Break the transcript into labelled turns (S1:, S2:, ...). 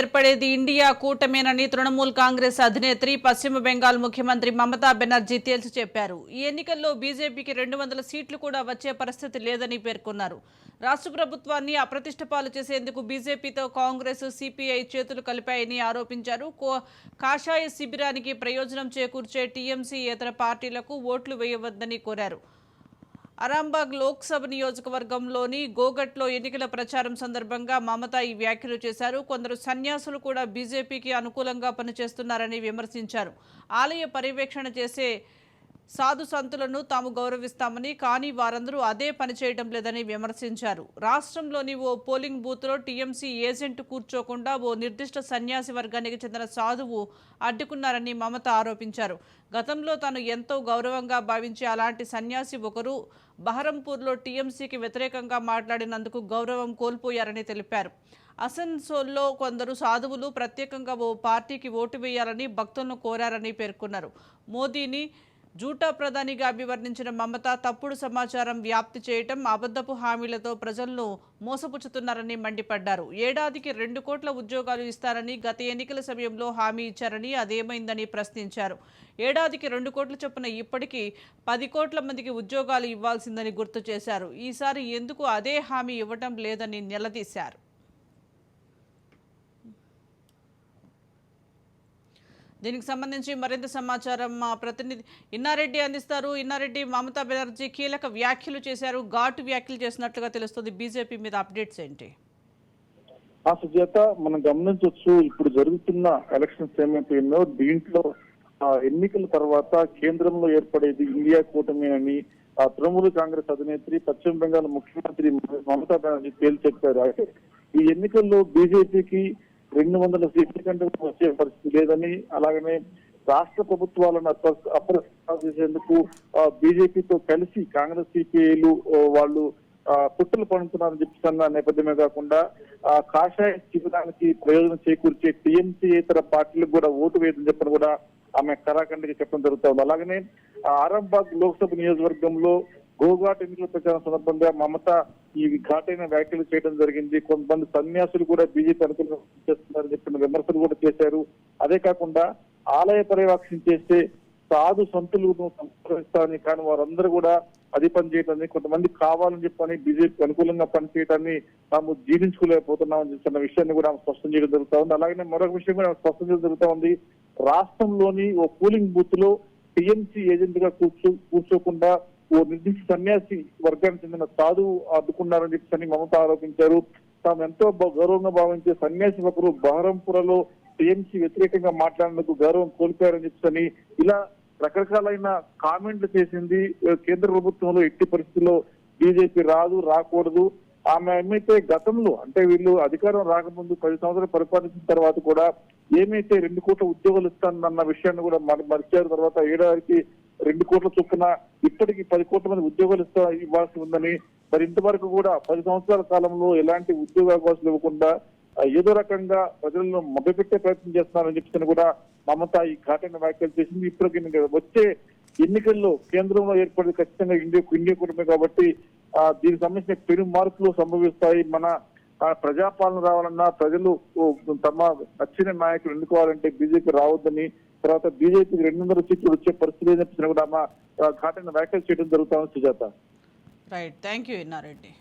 S1: ఏర్పడేది India కూటమేనని తృణమూల్ కాంగ్రెస్ అధినేత్రి పశ్చిమ బెంగాల్ ముఖ్యమంత్రి మమతా బెనర్జీ తేల్చి చెప్పారు. ఈ ఎన్నికల్లో బీజేపీకి రెండు వందల సీట్లు కూడా వచ్చే పరిస్థితి లేదని పేర్కొన్నారు. రాష్ట్ర ప్రభుత్వాన్ని అప్రతిష్టపాలు చేసేందుకు బీజేపీతో కాంగ్రెస్ సిపిఐ చేతులు కలిపాయని ఆరోపించారు. కాషాయ శిబిరానికి ప్రయోజనం చేకూర్చే టీఎంసీ ఇతర పార్టీలకు ఓట్లు వేయవద్దని కోరారు. అరాంబాగ్ లోక్సభ నియోజకవర్గంలోని గోగట్లో ఎన్నికల ప్రచారం సందర్భంగా మమత ఈ వ్యాఖ్యలు చేశారు. కొందరు సన్యాసులు కూడా బీజేపీకి అనుకూలంగా పనిచేస్తున్నారని విమర్శించారు. ఆలయ పర్యవేక్షణ చేసే సాధు సంతులను తాము గౌరవిస్తామని కానీ వారందరూ అదే పని చేయడం లేదని విమర్శించారు. రాష్ట్రంలోని ఓ పోలింగ్ బూత్లో టీఎంసీ ఏజెంట్ కూర్చోకుండా ఓ నిర్దిష్ట సన్యాసి వర్గానికి చెందిన సాధువు అడ్డుకున్నారని మమత ఆరోపించారు. గతంలో తాను ఎంతో గౌరవంగా భావించే అలాంటి సన్యాసి ఒకరు బహరంపూర్లో టీఎంసీకి వ్యతిరేకంగా మాట్లాడినందుకు గౌరవం కోల్పోయారని తెలిపారు. అసన్సోల్లో కొందరు సాధువులు ప్రత్యేకంగా ఓ పార్టీకి ఓటు వేయాలని భక్తులను కోరారని పేర్కొన్నారు. మోదీని జూటా ప్రధానిగా అభివర్ణించిన మమత తప్పుడు సమాచారం వ్యాప్తి చేయటం అబద్ధపు హామీలతో ప్రజలను మోసపుచ్చుతున్నారని మండిపడ్డారు. ఏడాదికి రెండు కోట్ల ఉద్యోగాలు ఇస్తారని గత ఎన్నికల సమయంలో హామీ ఇచ్చారని అదేమైందని ప్రశ్నించారు. ఏడాదికి రెండు కోట్ల చొప్పున ఇప్పటికీ పది కోట్ల మందికి ఉద్యోగాలు ఇవ్వాల్సిందని గుర్తు చేశారు. ఈసారి ఎందుకు అదే హామీ ఇవ్వటం లేదని నిలదీశారు. దీనికి సంబంధించి మరింత సమాచారం మా ప్రతినిధి ఇన్నారెడ్డి అందిస్తారు. ఇన్నారెడ్డి మమతా బెనర్జీ కీలక వ్యాఖ్యలు చేశారు. ఘాటు వ్యాఖ్యలు చేసినట్లుగా తెలుస్తుంది. బీజేపీ మీద అప్డేట్స్ ఏంటి?
S2: ఆ సుజాత మనం గమనించవచ్చు ఇప్పుడు జరుగుతున్న ఎలక్షన్స్ ఏమైపోయిందో దీంట్లో ఆ ఎన్నికల తర్వాత కేంద్రంలో ఏర్పడేది ఇండియా కూటమి అని తృణమూల కాంగ్రెస్ అధినేత్రి పశ్చిమ బెంగాల్ ముఖ్యమంత్రి మమతా బెనర్జీ తేల్చెప్పారు. అయితే ఈ ఎన్నికల్లో బీజేపీకి రెండు వందల సీట్ల కంటే వచ్చే పరిస్థితి లేదని అలాగనే రాష్ట్ర ప్రభుత్వాలను అప్రస్తా చేసేందుకు బీజేపీతో కలిసి కాంగ్రెస్ సిపిఐలు వాళ్ళు పుట్టలు పుట్టులు పండుతున్నారని చెప్తున్న నేపథ్యమే కాకుండా ఆ కాషాయ శిబిరానికి ప్రయోజనం చేకూర్చే టీఎంసీ ఇతర పార్టీలకు కూడా ఓటు వేయదని చెప్పని కూడా ఆమె కరాఖండ్గా చెప్పడం జరుగుతుంది. అలాగనే ఆ ఆరంబాగ్ లోక్సభ నియోజకవర్గంలో గోగాట్ ఎన్నికల ప్రచారం సందర్భంగా మమత ఈ ఘాటైన వ్యాఖ్యలు చేయడం జరిగింది. కొంతమంది సన్యాసులు కూడా బీజేపీ అనుకూలంగా చేస్తున్నారని చెప్పిన విమర్శలు కూడా చేశారు. అదే కాకుండా ఆలయ పర్యవేక్షణ చేస్తే సాధు సంతులను సంప్రదిస్తారని కానీ వారందరూ కూడా అది పనిచేయటాన్ని కొంతమంది కావాలని చెప్పని బీజేపీ అనుకూలంగా పనిచేయటాన్ని తాము జీర్ణించుకోలేకపోతున్నామని చెప్తున్న విషయాన్ని కూడా ఆమె స్పష్టం చేయడం జరుగుతా ఉంది. అలాగే మరొక విషయం కూడా స్పష్టం చేయడం జరుగుతా ఉంది. రాష్ట్రంలోని ఓ పోలింగ్ బూత్లో టీఎంసీ ఏజెంట్గా కూర్చో కూర్చోకుండా ఓ నిర్దిష్ట సన్యాసి వర్గానికి చెందిన సాధువు అడ్డుకున్నారని చెప్పి మమత ఆరోపించారు. తాము ఎంతో గౌరవంగా భావించే సన్యాసి ఒకరు బహరంపురలో టీఎంసీ వ్యతిరేకంగా మాట్లాడినందుకు గౌరవం కోల్పోయారని చెప్పని ఇలా రకరకాలైన కామెంట్లు చేసింది కేంద్ర ప్రభుత్వంలో ఎట్టి పరిస్థితుల్లో బీజేపీ రాదు రాకూడదు. ఆమె ఏమైతే గతంలో అంటే వీళ్ళు అధికారం రాకముందు పది సంవత్సరాలు పరిపాలించిన తర్వాత కూడా ఏమైతే రెండు కోట్ల ఉద్యోగాలు ఇస్తానన్న విషయాన్ని కూడా మరి మరిచారు. తర్వాత ఏడాదికి రెండు కోట్ల చొప్పున ఇప్పటికి పది కోట్ల మంది ఉద్యోగాలు ఇస్తా ఇవ్వాల్సి ఉందని మరి ఇంతవరకు కూడా పది సంవత్సరాల కాలంలో ఎలాంటి ఉద్యోగ అవకాశాలు ఇవ్వకుండా ఏదో రకంగా ప్రజలను మభ్యపెట్టే ప్రయత్నం చేస్తున్నారని చెప్పి కూడా మమత ఈ ఘాటైన వ్యాఖ్యలు చేసింది. ఇప్పటికి వచ్చే ఎన్నికల్లో కేంద్రంలో ఏర్పడి ఖచ్చితంగా ఇండియా ఇండియా కూటమి కాబట్టి దీనికి సంబంధించిన పెను మార్పులు సంభవిస్తాయి. మన ప్రజాపాలన రావాలన్నా ప్రజలు తమ నచ్చిన నాయకులు ఎన్నుకోవాలంటే బీజేపీ రావద్దని తర్వాత బీజేపీకి రెండు వందల సీట్లు వచ్చే పరిస్థితి లేదని కూడా ఆమె ఘాటైన వ్యాఖ్యలు చేయడం జరుగుతామని Sujatha.
S1: Right thank you Innareddy